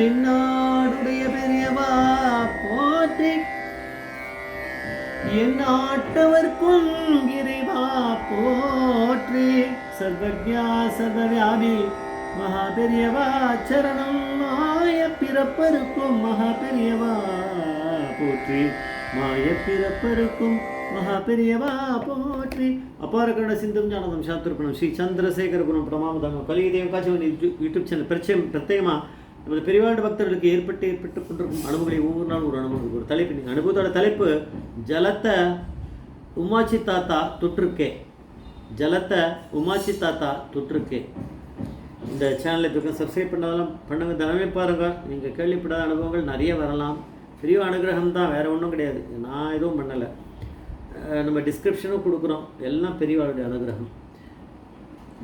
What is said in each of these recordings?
தென்னாடுடைய பெரியவா போற்றி என் ஆட்டவர்க்கும் இறைவா போற்றி சர்வஜா சர்வவியாபி மகா பெரியவா சரணம் மாய பிறப்பருக்கும் மகா பெரியவா போற்றி மாய பிறப்பருக்கும் மகா பெரியவா போற்றி அபார கருண சிந்தும் ஞானதம் சாத்திருக்கணும் ஸ்ரீ சந்திரசேகர குணம் பிரமாமதம் கலியுதயம் காட்சி யூடியூப் சேனல் பிரத்யேகமாக நமது பெரியவாண்டு பக்தர்களுக்கு ஏற்பட்டு ஏற்பட்டு கொண்டிருக்கும் அனுபவங்களை ஒவ்வொரு நாளும் ஒரு அனுபவம் ஒரு தலைப்பு நீங்கள் அனுபவத்தோட தலைப்பு ஜலத்தை உமாச்சி தாத்தா தொற்றுக்கே ஜலத்தை உமாச்சி தாத்தா தொற்றுக்கே இந்த சேனலை இதுக்கு சப்ஸ்கிரைப் பண்ணாலும் பண்ணுங்க தினமே பாருங்க. நீங்கள் கேள்விப்படாத அனுபவங்கள் நிறைய வரலாம். பெரிய அனுகிரகம் தான் வேறு ஒன்றும் கிடையாது. நான் எதுவும் பண்ணலை. நம்ம டிஸ்கிரிப்ஷனும் கொடுக்குறோம். எல்லாம் பெரியவாளுடைய அனுகிரகம்.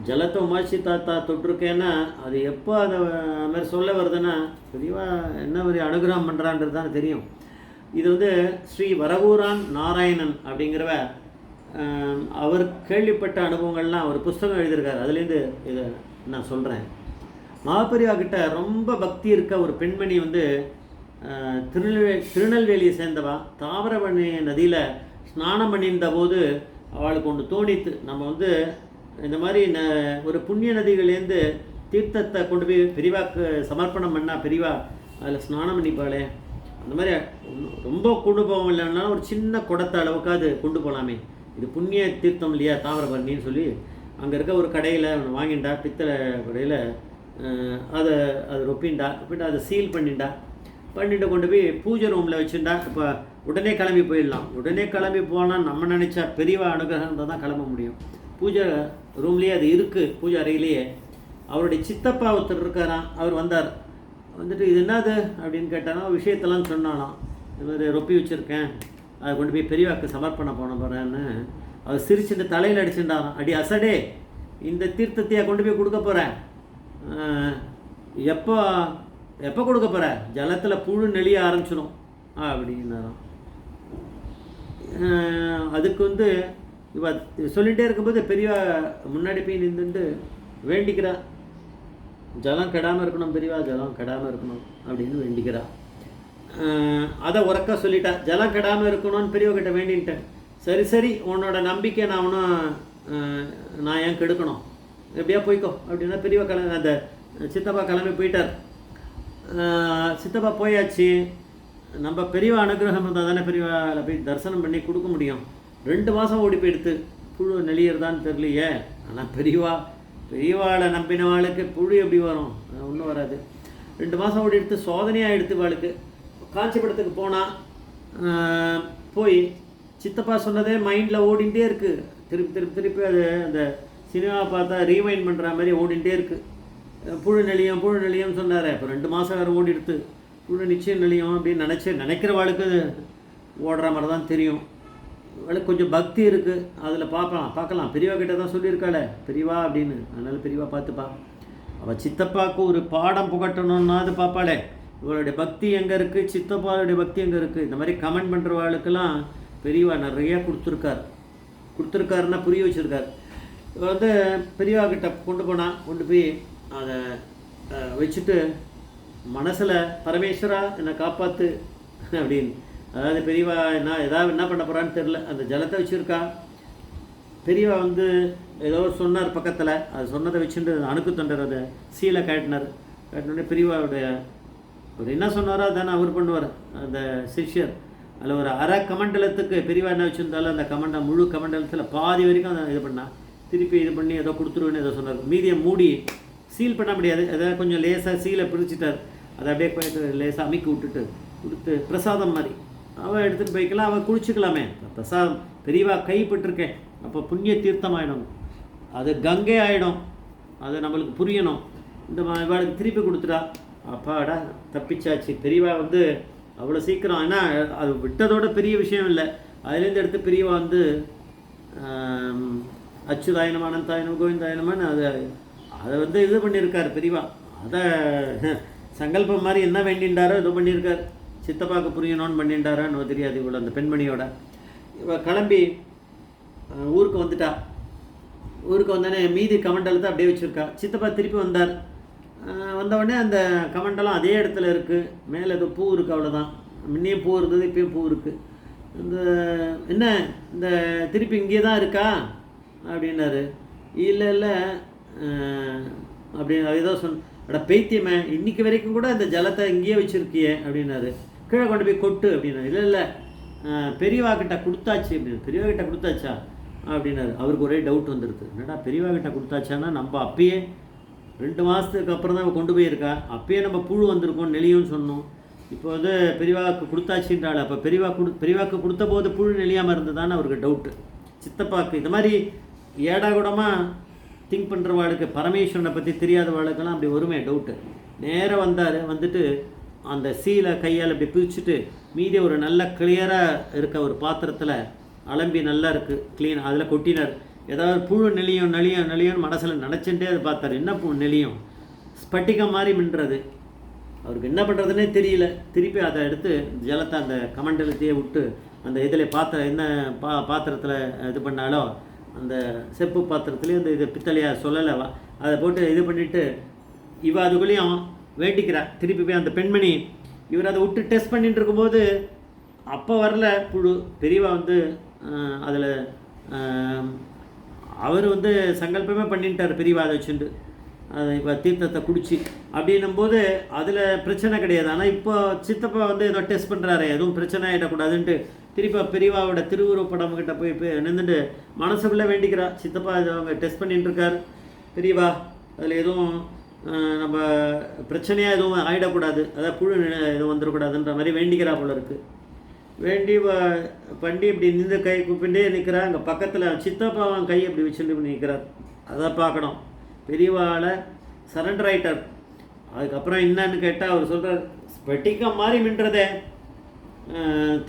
ஜலத்தை உமாச்சி தாத்தா தொட்டிருக்கேன்னா அது எப்போ அதை அது மாதிரி சொல்ல வருதுன்னா தெளிவாக என்ன மாதிரி அனுகிரகம் பண்ணுறான்றது தான் தெரியும். இது வந்து ஸ்ரீ வரகூரான் நாராயணன் அப்படிங்கிறவ அவர் கேள்விப்பட்ட அனுபவங்கள்லாம் ஒரு புஸ்தகம் எழுதியிருக்காரு. அதுலேருந்து இதை நான் சொல்கிறேன் மகாபெரியா கிட்ட ரொம்ப பக்தி இருக்க ஒரு பெண்மணி வந்து திருநெல்வே திருநெல்வேலியை சேர்ந்தவா. தாமிரபரணி நதியில் ஸ்நானம் பண்ணியிருந்த போது அவளுக்கு ஒன்று தோணித்து நம்ம வந்து இந்த மாதிரி ந ஒரு புண்ணிய நதிகள்லேருந்து தீர்த்தத்தை கொண்டு போய் பெரிவாக்கு சமர்ப்பணம் பண்ணால் பெரிவா அதில் ஸ்நானம் பண்ணிப்பாளே. அந்த மாதிரி ரொம்ப கொண்டு போக இல்லைன்னா ஒரு சின்ன குடத்தை அளவுக்காவது கொண்டு போகலாமே இது புண்ணிய தீர்த்தம் இல்லையா தாமிரபரணின்னு சொல்லி. அங்கே இருக்க ஒரு கடையில் வாங்கிண்டா பித்தளை கடையில் அதை அது ரொப்பிண்டா ரொப்பிண்டா அதை சீல் பண்ணிண்டா. பண்ணிட்டு கொண்டு போய் பூஜை ரூமில் வச்சுட்டா இப்போ உடனே கிளம்பி போயிடலாம். உடனே கிளம்பி போனால் நம்ம நினச்சா பெரியவா அனுகிரகம் இருந்தால் தான் கிளம்ப முடியும். பூஜை ரூம்லேயே அது இருக்குது பூஜை அறையிலேயே. அவருடைய சித்தப்பா ஒருத்தர் இருக்காராம் அவர் வந்தார். வந்துட்டு இது என்னது? அப்படின்னு கேட்டானா விஷயத்தெல்லாம் சொன்னாலாம் இது மாதிரி ரொப்பி வச்சுருக்கேன். அதை கொண்டு போய் பெரியவாக்கு சமர்ப்பணம் போன போகிறேன்னு அவர் சிரிச்சுட்டு தலையில் அடிச்சுட்டாராம். அடி அசடே இந்த தீர்த்தத்தையை கொண்டு போய் கொடுக்க போகிறேன் எப்போ எப்போ கொடுக்க போகிற ஜலத்தில் புழு நெளிய ஆரம்பிச்சிடும் அப்படின்னாராம். அதுக்கு வந்து இவ சொல்லிகிட்டே இருக்கும்போது பெரியவா முன்னாடி போய் நின்றுட்டு வேண்டிக்கிறா. ஜலம் கெடாமல் இருக்கணும் பெரியவா ஜலம் கெடாமல் இருக்கணும் அப்படின்னு வேண்டிக்கிறா. அதை உறக்க சொல்லிட்டா. ஜலம் கெடாமல் இருக்கணும்னு பெரியவகிட்ட வேண்டின்ட்டேன். சரி சரி உன்னோட நம்பிக்கை நான் ஒன்றும் நான் ஏன் கெடுக்கணும்? எப்படியா போய்க்கோ அப்படின்னா பெரியவா கிளம்பி அந்த சித்தப்பா கிளம்பி போயிட்டார். சித்தப்பா போயாச்சு. நம்ம பெரியவா அனுகிரகம் இருந்தால் தானே பெரியவாவில் போய் தரிசனம் பண்ணி கொடுக்க முடியும். ரெண்டு மாதம் ஓடி போயிடுத்து. புழு நெளியறதான்னு தெரியலையே. ஆனால் பெரியவா பெரியவாளை நம்பினவாளுக்கு புழு எப்படி வரும்? ஒன்றும் வராது. ரெண்டு மாதம் ஓடி எடுத்து சோதனையாக எடுத்து வாளுக்கு காஞ்சிபுரத்துக்கு போனால் போய் சித்தப்பா சொன்னதே மைண்டில் ஓடிண்டே இருக்குது திருப்பி திருப்பி திருப்பி அது அந்த சினிமா பார்த்தா ரீமைண்ட் பண்ணுற மாதிரி ஓடிண்டே இருக்குது புழு நெளியம் புழு நெளியம் சொன்னார். இப்போ ரெண்டு மாதம் வேறு ஓடி எடுத்து புழு நிச்சயம் நிலையம் அப்படின்னு நினச்சி நினைக்கிற வாழ்க்கை ஓடுற மாதிரி தான் தெரியும். கொஞ்சம் பக்தி இருக்குது அதில் பார்க்கலாம். பார்க்கலாம். பெரியவா கிட்ட தான் சொல்லியிருக்காளே. பெரியவா அப்படின்னு. அதனால் பெரியவா பார்த்துப்பா. அவள் சித்தப்பாவுக்கு ஒரு பாடம் புகட்டணும்னா அது பார்ப்பாளே. இவளுடைய பக்தி எங்கே இருக்குது சித்தப்பாவுடைய பக்தி எங்கே இருக்குது இந்த மாதிரி கமெண்ட் பண்ணுறவாளுக்கெல்லாம் பெரியவா நிறையா கொடுத்துருக்கார். கொடுத்துருக்காருன்னா புரிய வச்சுருக்கார். இவ வந்து பெரியவா கிட்ட கொண்டு போனால் கொண்டு போய் அதை வச்சுட்டு மனசில் பரமேஸ்வரா என்னை காப்பாற்று அப்படின்னு. அதாவது பெரியவா என்ன ஏதாவது என்ன பண்ண போகிறான்னு தெரில அந்த ஜலத்தை வச்சுருக்கா. பெரியவா வந்து ஏதோ சொன்னார் பக்கத்தில். அது சொன்னதை வச்சுட்டு அணுக்கு தொண்டர் அதை சீலை காட்டினார் காட்டினோடனே பெரியவாவுடைய அவர் என்ன சொன்னாரோ அதானே அவர் பண்ணுவார். அந்த சிஷ்யர். அதில் ஒரு அரை கமண்டலத்துக்கு பெரியவா என்ன வச்சுருந்தாலும் அந்த கமண்டம் முழு கமண்டலத்தில் பாதி வரைக்கும் அதை இது பண்ணா. திருப்பி இது பண்ணி ஏதோ கொடுத்துருவேன்னு ஏதோ சொன்னார். மீதியை மூடி சீல் பண்ண முடியாது. ஏதோ கொஞ்சம் லேசாக சீலை பிரிச்சுட்டார். அதை அப்படியே லேசாக அமைக்கி விட்டுட்டு கொடுத்து பிரசாதம் மாதிரி. அவள் எடுத்துகிட்டு போய்க்கலாம் அவள் குளிச்சுக்கலாமே. பிரசாதம் பெரியவா கைப்பட்டிருக்கேன் அப்போ புண்ணிய தீர்த்தம் ஆகிடும் அது கங்கை ஆகிடும் அது நம்மளுக்கு புரியணும். இந்த மா- இவாளுக்கு திருப்பி கொடுத்துட்டா. அப்பாடா தப்பிச்சாச்சு. பெரியவா வந்து அவ்வளோ சீக்கிரம் ஏன்னா அது விட்டதோட பெரிய விஷயம் இல்லை. அதுலேருந்து எடுத்து பெரியவா வந்து ஆம், தாயனம் அனந்தாயனம் கோவிந்தாயனமான்னு அதை அதை வந்து இது பண்ணியிருக்கார் பெரியவா. அதை சங்கல்பம் மாதிரி என்ன வேண்டின்றாரோ இது பண்ணியிருக்கார். சித்தப்பாவுக்கு புரியணும்னு பண்ணிட்டாரான்னு தெரியாது இவ்வளோ அந்த பெண்மணியோட. இவள் கிளம்பி ஊருக்கு வந்துட்டா. ஊருக்கு வந்தோடனே மீதி கமண்டலத்தை அப்படியே வச்சுருக்கா. சித்தப்பா திருப்பி வந்தார். வந்தவுடனே அந்த கமண்டலம் அதே இடத்துல இருக்குது மேலே ஏதோ பூ இருக்குது அவ்வளோதான் முன்னையும் பூ இருந்தது இப்பயும் பூ இருக்குது இந்த என்ன இந்த திருப்பி இங்கே தான் இருக்கா? அப்படின்னாரு. இல்லை இல்லை அப்படி ஏதோ சொன்ன அட பைத்தியமே இன்றைக்கி வரைக்கும் கூட அந்த ஜலத்தை இங்கேயே வச்சுருக்கியே அப்படின்னாரு. கீழே கொண்டு போய் கொட்டு அப்படின்னாரு. இல்லை இல்லை. பெரியவா கிட்ட கொடுத்தாச்சு அப்படின்னு பெரியவா கிட்ட கொடுத்தாச்சா? அப்படின்னாரு. அவருக்கு ஒரே டவுட் வந்துருக்கு என்னடா பெரியவா கிட்ட கொடுத்தாச்சான்னா நம்ம அப்பயே ரெண்டு மாதத்துக்கு அப்புறம் தான் கொண்டு போயிருக்கா. அப்பயே நம்ம புழு வந்திருக்கோம் நெளியும்னு சொன்னோம். இப்போ வந்து பெரியவாக்கு கொடுத்தாச்சுன்றாள். அப்போ பெரியவா கொடு பெரியவாக்கு கொடுத்த போது புழு நெளியாமல் இருந்ததான்னு அவருக்கு டவுட்டு சித்தப்பாக்கு இந்த மாதிரி ஏடாகுடமாக திங்க் பண்ணுறவாளுக்கு பரமேஸ்வரனை பற்றி தெரியாதவாளுக்கெல்லாம் அப்படி வருமே டவுட்டு நேராக வந்தார் வந்துட்டு அந்த சீலை கையால் இப்படி பிரிச்சுட்டு மீதி ஒரு நல்ல கிளியராக இருக்க ஒரு பாத்திரத்தில் அலம்பி நல்லா இருக்குது க்ளீன் அதில் கொட்டினார். ஏதாவது புழு நெளியும் நெளியும் நெளியும் மனசில் நினச்சிட்டே அது பார்த்தார். என்ன பூ நெளியும்? ஸ்பட்டிகம் மாதிரி மின்றது அவருக்கு என்ன பண்ணுறதுனே தெரியல. திருப்பி அதை எடுத்து ஜலத்தை அந்த கமண்டலத்தையே விட்டு அந்த இதில் பாத்திரம் என்ன பா பாத்திரத்தில் இது பண்ணாலோ அந்த செப்பு பாத்திரத்துலேயும் அந்த இது பித்தளையாக சொல்லலை. அதை போட்டு இது பண்ணிவிட்டு இவ அதுக்குள்ளேயும் வேண்டிக்கிறார் திருப்பி போய் அந்த பெண்மணி இவர் அதை விட்டு டெஸ்ட் பண்ணிட்டு இருக்கும்போது அப்போ வரல புழு. பெரியவா வந்து அதில் அவர் வந்து சங்கல்பமே பண்ணிட்டார் பெரியவா அதை வச்சுட்டு அதை இப்போ தீர்த்தத்தை குடிச்சு. அப்படின்னும் போது அதில் பிரச்சனை கிடையாது. ஆனால் இப்போ சித்தப்பா வந்து ஏதோ டெஸ்ட் பண்ணுறாரு எதுவும் பிரச்சனை ஆகிடக்கூடாதுன்ட்டு திருப்பி பெரியவாவோட திருவுருவப்படம் கிட்ட போய் போய் நின்றுட்டு மனசுக்குள்ளே வேண்டிக்கிறா. சித்தப்பா இதை அவங்க டெஸ்ட் பண்ணிட்டு இருக்கார். பெரியவா அதில் எதுவும் நம்ம பிரச்சனையாக எதுவும் ஆகிடக்கூடாது அதாவது புழு எதுவும் வந்துடக்கூடாதுன்ற மாதிரி வேண்டிக்கிறா போல இருக்குது வேண்டி பண்டி இப்படி நின்று கை கூப்பிட்டே நிற்கிறா அங்கே பக்கத்தில் சித்தப்பா அவன் கை இப்படி வச்சுட்டு நிற்கிறார் அதை பார்க்கணும். பெரியவாளை சரண்டர் ஆயிட்டார். அதுக்கப்புறம் என்னன்னு கேட்டால் அவர் சொல்கிறார் ஸ்பட்டிகம் மாதிரி மின்றதே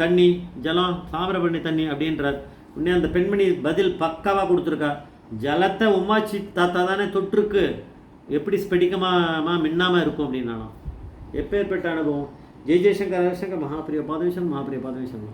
தண்ணி ஜலம் தாமிரபரணி தண்ணி அப்படின்றார். உடனே அந்த பெண்மணி பதில் பக்காவாக கொடுத்துருக்கா. ஜலத்தை உமாச்சி தாத்தா தானே தொற்றுருக்கு எப்படி ஸ்படிகமாக மின்னாமல் இருக்கும் அப்படின்னாலும். எப்பேற்பட்ட அனுபவம்? ஜெய் ஜெய்சங்கர் ஹரிசங்கர் மகாபிரிய பாதவிஷன் மகாபிரிய பாதவிஷன்